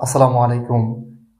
আসসালামু আলাইকুম।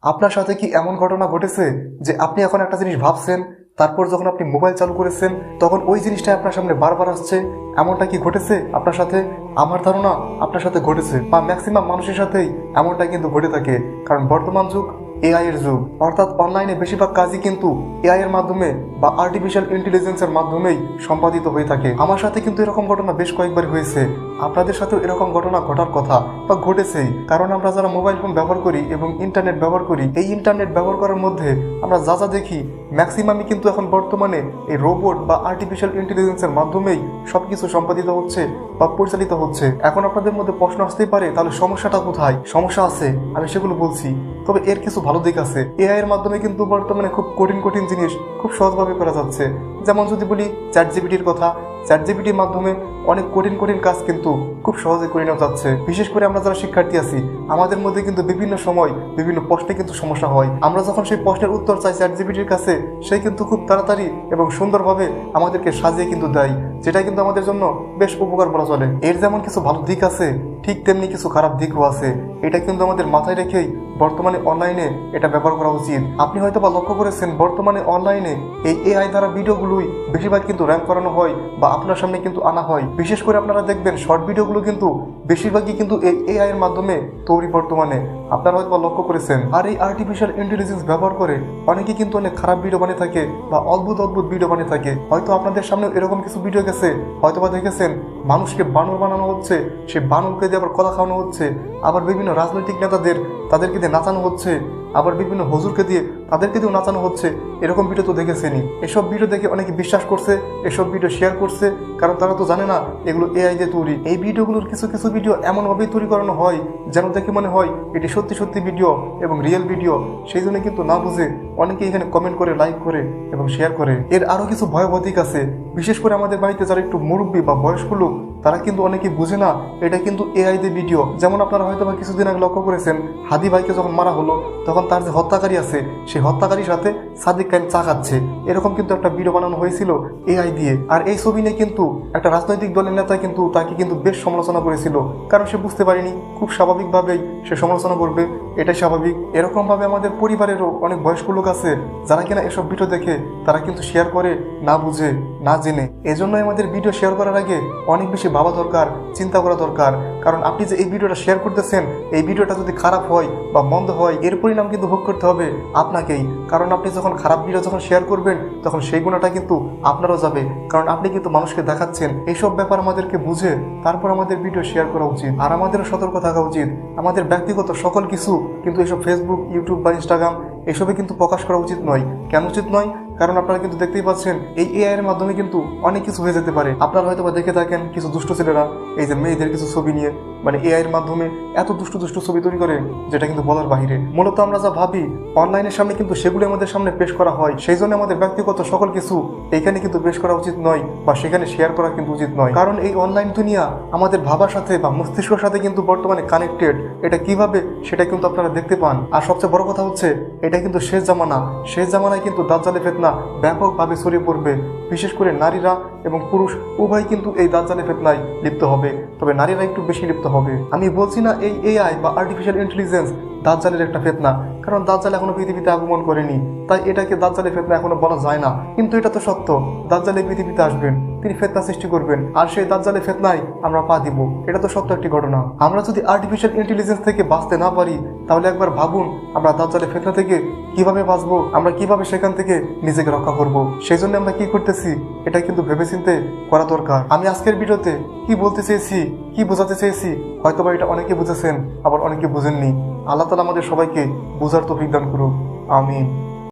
আপনার সাথে কি এমন ঘটনা ঘটেছে যে আপনি এখন একটা জিনিস ভাবছেন, তারপর যখন আপনি মোবাইল চালু করেছেন, তখন ওই জিনিসটা আপনার সামনে বারবার আসছে? এমনটা কি ঘটেছে আপনার সাথে? আমার ধারণা আপনার সাথে ঘটেছে, বা ম্যাক্সিমাম মানুষের সাথেই এমনটা কিন্তু ঘটে থাকে। কারণ বর্তমান যুগ এআই এর যুগ। অর্থাৎ অনলাইনে বেশিরভাগ কাজই কিন্তু এআই এর মাধ্যমে বা আর্টিফিশিয়াল ইন্টেলিজেন্সের মাধ্যমেই সম্পাদিত হয়ে থাকে। আমার সাথে কিন্তু এরকম ঘটনা বেশ কয়েকবার হয়েছে। আপনাদের সাথেও এরকম ঘটনা ঘটার কথা বা ঘটেছেই। কারণ আমরা যারা মোবাইল ফোন ব্যবহার করি এবং ইন্টারনেট ব্যবহার করি, এই ইন্টারনেট ব্যবহার করার মধ্যে আমরা যা যা দেখি ম্যাক্সিমামই কিন্তু এখন বর্তমানে এই রোবট বা আর্টিফিশিয়াল ইন্টেলিজেন্সের মাধ্যমেই সব কিছু সম্পাদিত হচ্ছে বা পরিচালিত হচ্ছে। এখন আপনাদের মধ্যে প্রশ্ন আসতেই পারে, তাহলে সমস্যাটা কোথায়? সমস্যা আছে, আমি সেগুলো বলছি। তবে এর কিছু ভালো দিক আছে। এআই এর মাধ্যমে কিন্তু বর্তমানে খুব কঠিন কঠিন জিনিস খুব সহজভাবে করা যাচ্ছে। যেমন যদি বলি চ্যাট জিবিটির কথা চ্যাট জিবিটির মাধ্যমে অনেক কঠিন কঠিন কাজ কিন্তু খুব সহজে করে নেওয়া যাচ্ছে। বিশেষ করে আমরা যারা শিক্ষার্থী আছি, আমাদের মধ্যে কিন্তু বিভিন্ন সময় বিভিন্ন প্রশ্নে কিন্তু সমস্যা হয়। আমরা যখন সেই প্রশ্নের উত্তর চাই চ্যাট জিবিটির কাছে, সে কিন্তু খুব তাড়াতাড়ি এবং সুন্দরভাবে আমাদেরকে সাজিয়ে কিন্তু দেয়, যেটা কিন্তু আমাদের জন্য বেশ উপকার বলা চলে। এর যেমন কিছু ভালো দিক আছে, ঠিক তেমনি কিছু খারাপ দিকও আছে। এটা কিন্তু আমাদের মাথায় রেখেই বর্তমানে অনলাইনে এটা ব্যবহার করা উচিত। আপনি হয়তো বা লক্ষ্য করেছেন, বর্তমানে অনলাইনে এই এআই দ্বারা ভিডিওগুলোই বেশিরভাগ কিন্তু র্যাঙ্ক করানো হয় বা আপনার সামনে কিন্তু আনা হয়। বিশেষ করে আপনারা দেখবেন শর্ট ভিডিওগুলো কিন্তু বেশিরভাগই কিন্তু এই এআই এর মাধ্যমে তৈরি বর্তমানে। আপনারা হয়তো লক্ষ্য করেছেন, আর এই আর্টিফিশিয়াল ইন্টেলিজেন্স ব্যবহার করে অনেকে কিন্তু অনেক খারাপ ভিডিও বানিয়ে থাকে বা অদ্ভুত অদ্ভুত ভিডিও বানিয়ে থাকে। হয়তো আপনাদের সামনে এরকম কিছু ভিডিও গেছে হয়তো বা দেখেছেন, মানুষকে বানর বানানো হচ্ছে, সেই বানরকে দিয়ে আবার কথা খাওয়ানো হচ্ছে, আবার বিভিন্ন রাজনৈতিক নেতাদের তাদেরকে দিয়ে নাচানো হচ্ছে। আবার বিভিন্ন হুজুরকে দিয়ে তাদেরকে দিয়েও নাচানো হচ্ছে। এরকম ভিডিও তো দেখেছেনি এসব ভিডিও দেখে অনেকে বিশ্বাস করছে, এসব ভিডিও শেয়ার করছে, কারণ তারা তো জানে না, এগুলো এআই দিয়ে তৈরি। এই ভিডিওগুলোর কিছু কিছু ভিডিও এমনভাবেই তৈরি করানো হয়, যেন দেখে মনে হয় এটি সত্যি সত্যি ভিডিও এবং রিয়েল ভিডিও সেই জন্য কিন্তু না বুঝে অনেকে এখানে কমেন্ট করে লাইক করে এবং শেয়ার করে। এর আরও কিছু ভয়াবহ দিক আছে। বিশেষ করে আমাদের বাড়িতে যারা একটু মুরব্বী বা বয়স্ক লোক তারা কিন্তু অনেকে বুঝে না, এটা কিন্তু এআই দিয়ে ভিডিও। যেমন আপনারা হয়তো বা কিছুদিন আগে লক্ষ্য করেছেন, হাদি ভাইকে যখন মারা হলো, তখন তার যে হত্যাকারী আছে, সেই হত্যাকারীর সাথে সাদিক খান চা খাচ্ছে। এরকম কিন্তু একটা ভিডিও বানানো হয়েছিল এআই দিয়ে। আর এই ছবি নিয়ে কিন্তু একটা রাজনৈতিক দলের নেতা কিন্তু তাকে কিন্তু বেশ সমালোচনা করেছিল। কারণ সে বুঝতে পারেনি, খুব স্বাভাবিকভাবেই সে সমালোচনা করবে, এটাই স্বাভাবিক। এরকমভাবে আমাদের পরিবারেরও অনেক বয়স্ক লোক আছে, যারা কিনা এসব ভিডিও দেখে তারা কিন্তু শেয়ার করে, না বুঝে, না জেনে। এজন্যই আমাদের ভিডিও শেয়ার করার আগে অনেক বেশি ভাবা দরকার, চিন্তা করা দরকার। কারণ আপনি যে এই ভিডিওটা শেয়ার করতেছেন, এই ভিডিওটা যদি খারাপ হয় বা মন্দ হয়, এর পরিণাম কিন্তু ভোগ করতে হবে আপনাকেই। কারণ আপনি যখন খারাপ ভিডিও যখন শেয়ার করবেন, তখন সেই গুণাটা কিন্তু আপনারও যাবে। কারণ আপনি কিন্তু মানুষকে দেখাচ্ছেন, এইসব ব্যাপার আমাদেরকে বুঝে তারপর আমাদের ভিডিও শেয়ার করা উচিত। আর আমাদেরও সতর্ক থাকা উচিত। আমাদের ব্যক্তিগত সকল কিছু কিন্তু এসব ফেসবুক ইউটিউব বা ইনস্টাগ্রাম এসবে কিন্তু প্রকাশ করা উচিত নয়। কেন উচিত নয়? কারণ আপনারা কিন্তু দেখতেই পাচ্ছেন, এই এআই এর মাধ্যমে কিন্তু অনেক কিছু হয়ে যেতে পারে। আপনারা হয়তো বা দেখে থাকেন কিছু দুষ্ট ছেলেরা, এই যে মেয়েদের কিছু ছবি নিয়ে মানে এআই এর মাধ্যমে এত দুষ্ট দুষ্ট ছবি তৈরি করে, যেটা কিন্তু বলার বাহিরে মূলত আমরা যা ভাবি, অনলাইনের সামনে কিন্তু সেগুলো আমাদের সামনে পেশ করা হয়। সেই জন্য আমাদের ব্যক্তিগত সকল কিছু এখানে কিন্তু পেশ করা উচিত নয়, বা সেখানে শেয়ার করা কিন্তু উচিত নয়। কারণ এই অনলাইন দুনিয়া আমাদের ভাবার সাথে বা মস্তিষ্কের সাথে কিন্তু বর্তমানে কানেক্টেড এটা কীভাবে, সেটা কিন্তু আপনারা দেখতে পান। আর সবচেয়ে বড় কথা হচ্ছে, এটা কিন্তু শেষ জামানা। শেষ জামানায় কিন্তু দাজ্জালে ফেতনা ব্যাপকভাবে ছড়িয়ে পড়বে। বিশেষ করে নারীরা এবং পুরুষ, উভয় কিন্তু এই দাজ্জালে ফেতনায় লিপ্ত হবে। তবে নারীরা একটু বেশি লিপ্ত হবে। আমি বলছি না এই এআই বা আর্টিফিশিয়াল ইন্টেলিজেন্স দাজ্জালের একটা ফেতনা। কারণ দাজ্জাল এখনও পৃথিবীতে আগমন করেনি। তাই এটাকে দাজ্জালের ফেতনা এখনও বলা যায় না। কিন্তু এটা তো সত্য। দাজ্জালে পৃথিবীতে আসবেন, তিনি ফেতনা সৃষ্টি করবেন, আর সেই দাজ্জালে ফেতনায় আমরা পা দিব। এটা তো সত্য একটি ঘটনা। আমরা যদি আর্টিফিশিয়াল ইন্টেলিজেন্স থেকে বাঁচতে না পারি, তাহলে একবার ভাবুন আমরা দাজ্জালে ফেতনা থেকে কীভাবে বাঁচবো, আমরা কীভাবে সেখান থেকে নিজেকে রক্ষা করব। সেই জন্য আমরা কি করতেছি, এটা কিন্তু ভেবেচিন্তে করা দরকার। আমি আজকের ভিডিওতে কি বলতে চেয়েছি, কি বোঝাতে চেয়েছি হয়তো বা এটা অনেকে বুঝেছেন, আবার অনেকে বুঝেননি। আল্লাহ তালা আমাদের সবাইকে বোঝার তৌফিক দান করুক। আমিন।